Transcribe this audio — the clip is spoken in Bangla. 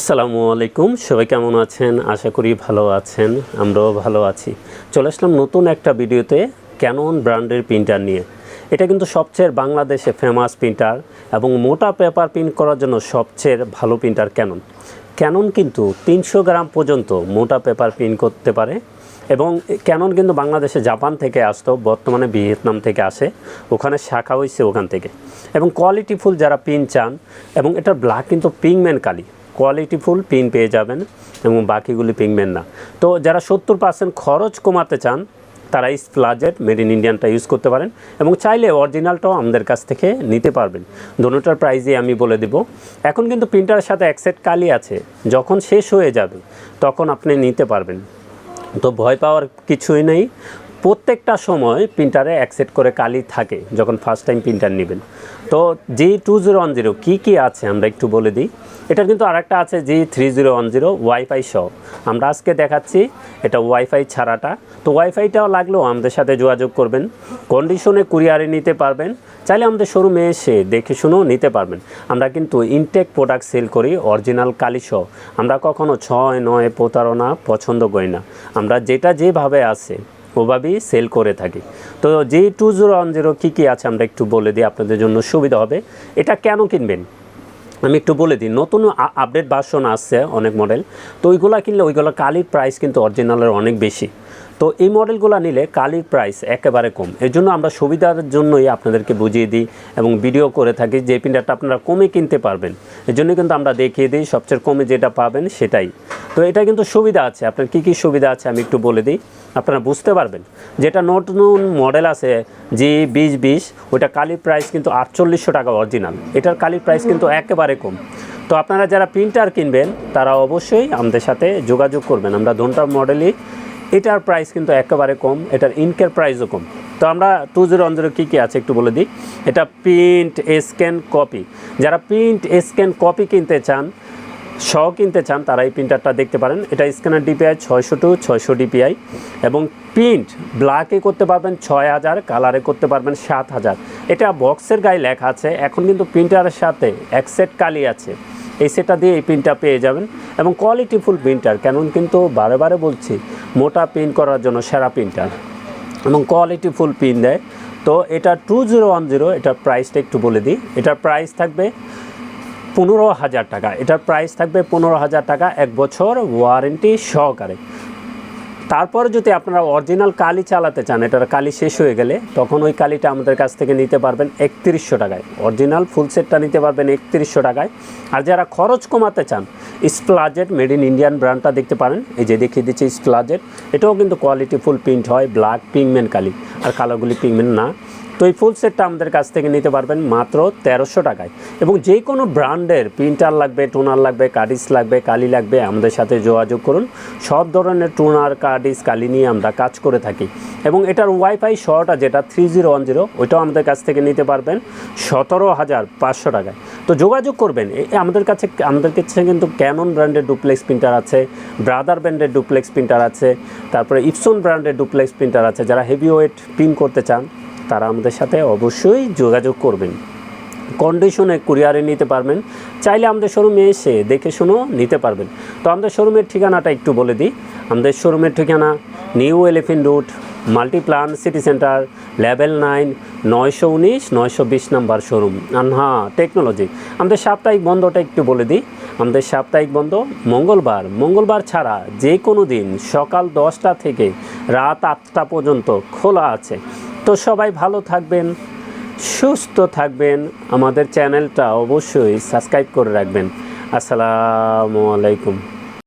আসসালামু আলাইকুম। সবাই কেমন আছেন? আশা করি ভালো আছেন। আমরাও ভালো আছি। চলে আসলাম নতুন একটা ভিডিওতে ক্যানন ব্র্যান্ডের প্রিন্টার নিয়ে। এটা কিন্তু সবচেয়ে বাংলাদেশে ফেমাস প্রিন্টার এবং মোটা পেপার প্রিন্ট করার জন্য সবচেয়ে ভালো প্রিন্টার ক্যানন ক্যানন কিন্তু তিনশো গ্রাম পর্যন্ত মোটা পেপার প্রিন্ট করতে পারে এবং ক্যানন কিন্তু বাংলাদেশে জাপান থেকে আসতো, বর্তমানে ভিয়েতনাম থেকে আসে, ওখানে শাখা হয়েছে ওখান থেকে। এবং কোয়ালিটিফুল যারা পিন চান এবং এটার ব্ল্যাক কিন্তু পিংম্যান কালি। কোয়ালিটিফুল পিন পেয়ে যাবেন এবং বাকিগুলি পিংম্যান না। তো যারা সত্তর পার্সেন্ট খরচ কমাতে চান, তারা স্প্লাজেট মেড ইন ইন্ডিয়ানটা ইউজ করতে পারেন এবং চাইলে অরিজিনালটাও আমাদের কাছ থেকে নিতে পারবেন। দোনোটার প্রাইজে আমি বলে দেব। এখন কিন্তু প্রিন্টারের সাথে এক সেট কালি আছে। যখন শেষ হয়ে যাবে, তখন আপনি নিতে পারবেন। তো ভয় পাওয়ার কিছুই নেই। প্রত্যেকটা সময় প্রিন্টারে এক সেট করে কালি থাকে, যখন ফার্স্ট টাইম প্রিন্টার নেবেন। তো G two zero one zero কী কী আছে আমরা একটু বলে দিই। এটার কিন্তু আরেকটা আছে G three zero one zero wifi সহ। আমরা আজকে দেখাচ্ছি এটা ওয়াইফাই ছাড়াটা। তো ওয়াইফাইটাও লাগলেও আমাদের সাথে যোগাযোগ করবেন। কন্ডিশনে কুরিয়ারে নিতে পারবেন। চাইলে আমাদের শোরুমে এসে দেখে শুনেও নিতে পারবেন। আমরা কিন্তু ইনটেক প্রোডাক্ট সেল করি অরিজিনাল কালিসহ আমরা কখনো ছয়, নয় প্রতারণা পছন্দ করি না। আমরা যেটা যেভাবে আছে ওভাবেই সেল করে থাকি। তো যে টু জিরো ওয়ান জিরো কী কী আছে আমরা একটু বলে দিই, আপনাদের জন্য সুবিধা হবে। এটা কেন কিনবেন? আমি একটু বলে দিই, নতুন আপডেট ভার্সন আসছে অনেক মডেল তো ওইগুলো কিনলে, ওইগুলো কালির প্রাইস কিন্তু অরিজিনালের অনেক বেশি। তো এই মডেলগুলো নিলে কালির প্রাইস একেবারে কম। এর জন্য আমরা সুবিধার জন্যই আপনাদেরকে বুঝিয়ে দিই এবং ভিডিও করে থাকি যে প্রিন্টারটা আপনারা কমে কিনতে পারবেন। এর জন্য কিন্তু আমরা দেখিয়ে দিই সবচেয়ে কমে যেটা পাবেন সেটাই। তো এটা কিন্তু সুবিধা আছে। আপনার কী কী সুবিধা আছে আমি একটু বলে দিই। আপনারা বুঝতে পারবেন যেটা নতুন মডেল আছে জি বিশ বিশ ওইটা কালির প্রাইস কিন্তু আটচল্লিশশো টাকা অরিজিনাল এটার কালির প্রাইস কিন্তু একেবারে কম। তো আপনারা যারা প্রিন্টার কিনবেন, তারা অবশ্যই আমাদের সাথে যোগাযোগ করবেন। আমরা ধনটা মডেলই এটার প্রাইস কিন্তু একেবারে কম, এটার ইনকের প্রাইসও কম। তো আমরা টু জিরো ওয়ান জিরো কী কী আছে একটু বলে দিই। এটা প্রিন্ট স্ক্যান কপি যারা প্রিন্ট স্ক্যান কপি কিনতে চান, সহ কিনতে চান, তারা এই প্রিন্টারটা দেখতে পারেন। এটা স্ক্যানার ডিপিআই ছয়শো টু ছয়শো ডিপিআই এবং প্রিন্ট ব্ল্যাকে করতে পারবেন ছয় হাজার কালারে করতে পারবেন সাত হাজার। এটা বক্সের গায়ে লেখা আছে। এখন কিন্তু প্রিন্টারের সাথে এক সেট কালি আছে। এই সেটটা দিয়ে এই প্রিন্টটা পেয়ে যাবেন। এবং কোয়ালিটিফুল প্রিন্টার কেন কিন্তু বারে বারে বলছি মোটা প্রিন্ট করার জন্য সেরা প্রিন্টার এবং কোয়ালিটি ফুল পিন দেয়। তো এটা টু জিরো ওয়ান জিরো এটার প্রাইসটা একটু বলে দিই। এটার প্রাইস থাকবে পনেরো হাজার টাকা। এটার প্রাইস থাকবে পনেরো হাজার টাকা, এক বছর ওয়ারেন্টি সহকারে। তারপরে যদি আপনারা অরিজিনাল কালি চালাতে চান, এটার কালি শেষ হয়ে গেলে, তখন ওই কালিটা আমাদের কাছ থেকে নিতে পারবেন একত্রিশশো টাকায়। অরিজিনাল ফুল সেটটা নিতে পারবেন একত্রিশশো টাকায়। আর যারা খরচ কমাতে চান স্প্লাজেট মেড ইন ইন্ডিয়ান ব্র্যান্ডটা দেখতে পারেন। এই যে দেখিয়ে দিচ্ছে স্প্লাজেট এটাও কিন্তু কোয়ালিটি ফুল প্রিন্ট হয় ব্ল্যাক পিংমেন কালি। আর কালোগুলি পিংমেন্ট না। তো এই ফুল সেটটা আমাদের কাছ থেকে নিতে পারবেন মাত্র তেরোশো টাকায়। এবং যে কোনো ব্র্যান্ডের প্রিন্টার লাগবে টোনার লাগবে কার্ডিস লাগবে, কালি লাগবে, আমাদের সাথে যোগাযোগ করুন। সব ধরনের টোনার কার্ডিস কালি নিয়ে আমরা কাজ করে থাকি। এবং এটার ওয়াইফাই শটা যেটা থ্রি জিরো ওয়ান জিরো ওইটাও আমাদের কাছ থেকে নিতে পারবেন সতেরো হাজার পাঁচশো টাকায়। তো যোগাযোগ করবেন আমাদের কাছে আমাদের কাছে কিন্তু ক্যানন ব্র্যান্ডের ডুপ্লেক্স প্রিন্টার আছে ব্রাদার ব্র্যান্ডের ডুপ্লেক্স প্রিন্টার আছে, তারপরে ইপসন ব্র্যান্ডের ডুপ্লেক্স প্রিন্টার আছে, যারা হেভি ওয়েট প্রিন্ট করতে চান। তারা আমাদের সাথে অবশ্যই যোগাযোগ করবেন। কন্ডিশনে কুরিয়ারে নিতে পারবেন। চাইলে আমাদের শোরুমে এসে দেখে শুনেও নিতে পারবেন। তো আমাদের শোরুমের ঠিকানাটা একটু বলে দিই। আমাদের শোরুমের ঠিকানা New Elephant Road Multiplan City Centre level nine নয়শো উনিশ, নয়শো বিশ নাম্বার শোরুম আনহা টেকনোলজি আমাদের সাপ্তাহিক বন্ধটা একটু বলে দিই। আমাদের সাপ্তাহিক বন্ধ মঙ্গলবার। মঙ্গলবার ছাড়া যে কোনো দিন সকাল দশটা থেকে রাত আটটা পর্যন্ত খোলা আছে। তো সবাই ভালো থাকবেন সুস্থ থাকবেন। আমাদের চ্যানেলটা অবশ্যই সাবস্ক্রাইব করে রাখবেন। আসসালামু আলাইকুম।